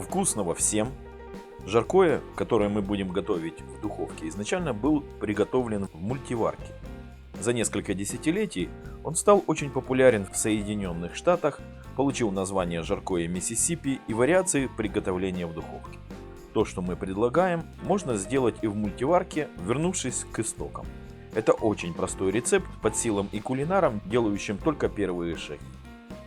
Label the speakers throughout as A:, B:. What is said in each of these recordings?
A: Вкусного всем! Жаркое, которое мы будем готовить в духовке, изначально был приготовлен в мультиварке. За несколько десятилетий он стал очень популярен в Соединенных Штатах, получил название жаркое Миссисипи и вариации приготовления в духовке. То, что мы предлагаем, можно сделать и в мультиварке, вернувшись к истокам. Это очень простой рецепт под силам и кулинарам, делающим только первые шаги.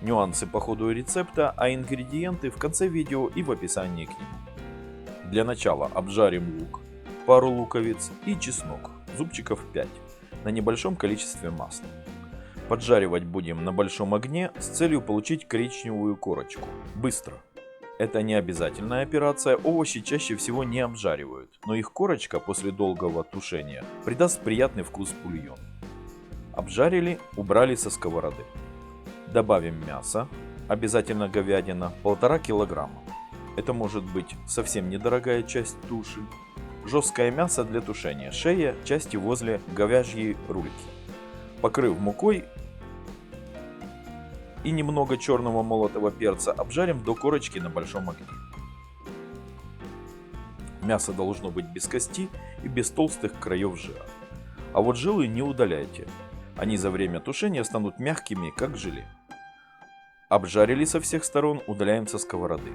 A: Нюансы по ходу рецепта, а ингредиенты в конце видео и в описании к нему. Для начала обжарим лук, пару луковиц и чеснок, зубчиков 5, на небольшом количестве масла. Поджаривать будем на большом огне с целью получить коричневую корочку. Быстро. Это не обязательная операция, овощи чаще всего не обжаривают, но их корочка после долгого тушения придаст приятный вкус бульон. Обжарили, убрали со сковороды. Добавим мясо, обязательно говядина, 1,5 килограмма. Это может быть совсем недорогая часть туши. Жесткое мясо для тушения, шея, части возле говяжьей рульки. Покрыв мукой и немного черного молотого перца обжарим до корочки на большом огне. Мясо должно быть без кости и без толстых краев жира. А вот жилы не удаляйте. Они за время тушения станут мягкими, как желе. Обжарили со всех сторон, удаляем со сковороды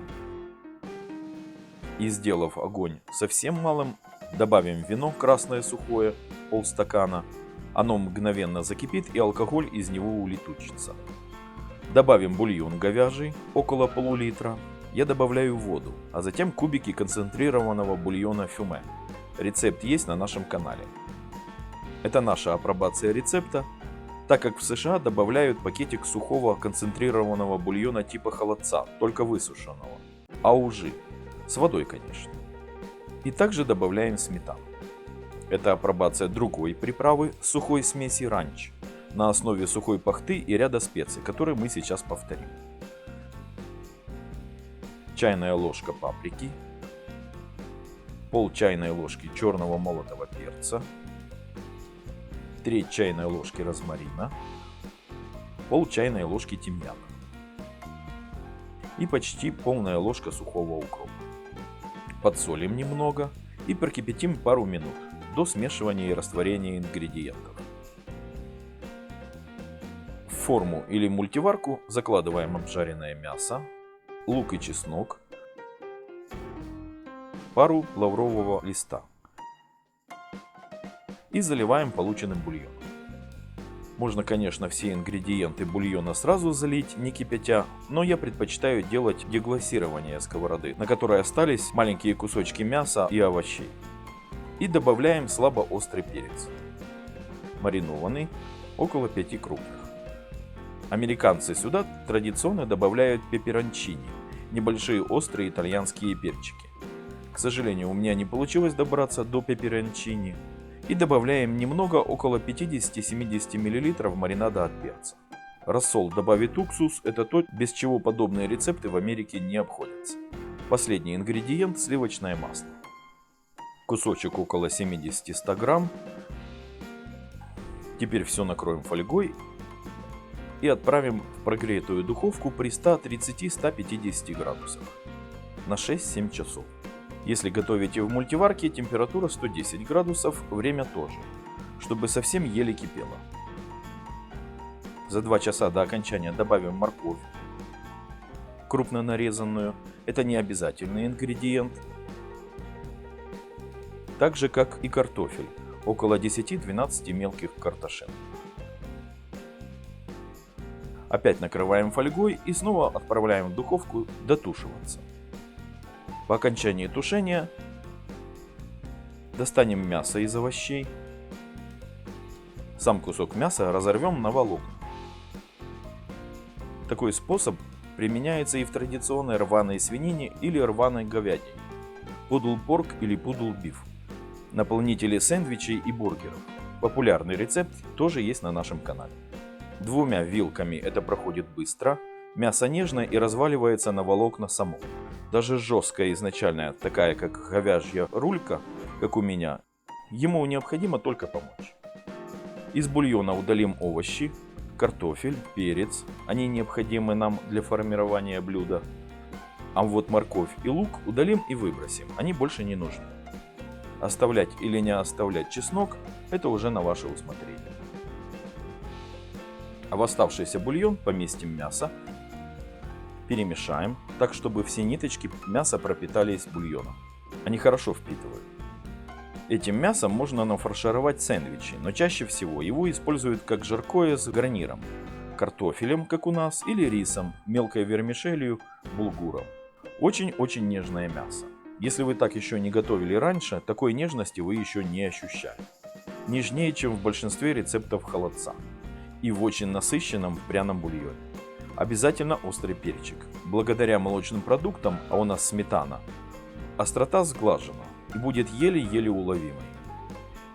A: и сделав огонь совсем малым, добавим вино красное сухое, полстакана. Оно мгновенно закипит и алкоголь из него улетучится. Добавим бульон говяжий, около полулитра. Я добавляю воду, а затем кубики концентрированного бульона фюме. Рецепт есть на нашем канале. Это наша апробация рецепта, так как в США добавляют пакетик сухого концентрированного бульона типа холодца, только высушенного. Аужи с водой, конечно. И также добавляем сметану. Это апробация другой приправы сухой смеси ранч на основе сухой пахты и ряда специй, которые мы сейчас повторим. Чайная ложка паприки, пол чайной ложки черного молотого перца, треть чайной ложки розмарина, пол чайной ложки тимьяна и почти полная ложка сухого укропа. Подсолим немного и прокипятим пару минут до смешивания и растворения ингредиентов. В форму или мультиварку закладываем обжаренное мясо, лук и чеснок, пару лаврового листа и заливаем полученным бульоном. Можно, конечно, все ингредиенты бульона сразу залить, не кипятя, но я предпочитаю делать деглассирование сковороды, на которой остались маленькие кусочки мяса и овощей. И добавляем слабо острый перец. Маринованный, около 5 крупных. Американцы сюда традиционно добавляют пеперончини, небольшие острые итальянские перчики. К сожалению, у меня не получилось добраться до пеперончини, и добавляем немного, около 50-70 мл маринада от перца. Рассол добавит уксус, это то, без чего подобные рецепты в Америке не обходятся. Последний ингредиент – сливочное масло. Кусочек около 70-100 грамм. Теперь все накроем фольгой и отправим в прогретую духовку при 130-150 градусах на 6-7 часов. Если готовите в мультиварке, температура 110 градусов, время тоже, чтобы совсем еле кипело. За 2 часа до окончания добавим морковь, крупно нарезанную, это не обязательный ингредиент, так же как и картофель, около 10-12 мелких картошин. Опять накрываем фольгой и снова отправляем в духовку дотушиваться. По окончании тушения достанем мясо из овощей. Сам кусок мяса разорвем на волокна. Такой способ применяется и в традиционной рваной свинине или рваной говядине, пудл порк или пудл биф, наполнители сэндвичей и бургеров. Популярный рецепт тоже есть на нашем канале. Двумя вилками это проходит быстро, мясо нежное и разваливается на волокна само даже жесткая изначальная, такая как говяжья рулька, как у меня, ему необходимо только помочь. Из бульона удалим овощи, картофель, перец, они необходимы нам для формирования блюда. А вот морковь и лук удалим и выбросим, они больше не нужны. Оставлять или не оставлять чеснок – это уже на ваше усмотрение. А в оставшийся бульон поместим мясо, перемешаем, так чтобы все ниточки мяса пропитались бульоном. Они хорошо впитывают. Этим мясом можно нафаршировать сэндвичи, но чаще всего его используют как жаркое с гарниром, картофелем, как у нас, или рисом, мелкой вермишелью, булгуром. Очень-очень нежное мясо. Если вы так еще не готовили раньше, такой нежности вы еще не ощущали. Нежнее, чем в большинстве рецептов холодца. И в очень насыщенном пряном бульоне. Обязательно острый перчик. Благодаря молочным продуктам, а у нас сметана, острота сглажена и будет еле-еле уловимой.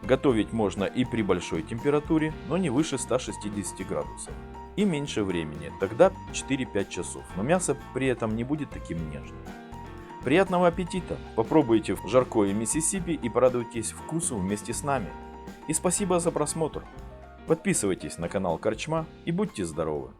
A: Готовить можно и при большой температуре, но не выше 160 градусов. И меньше времени, тогда 4-5 часов, но мясо при этом не будет таким нежным. Приятного аппетита! Попробуйте жаркое Миссисипи и порадуйтесь вкусу вместе с нами. И спасибо за просмотр. Подписывайтесь на канал Корчма и будьте здоровы!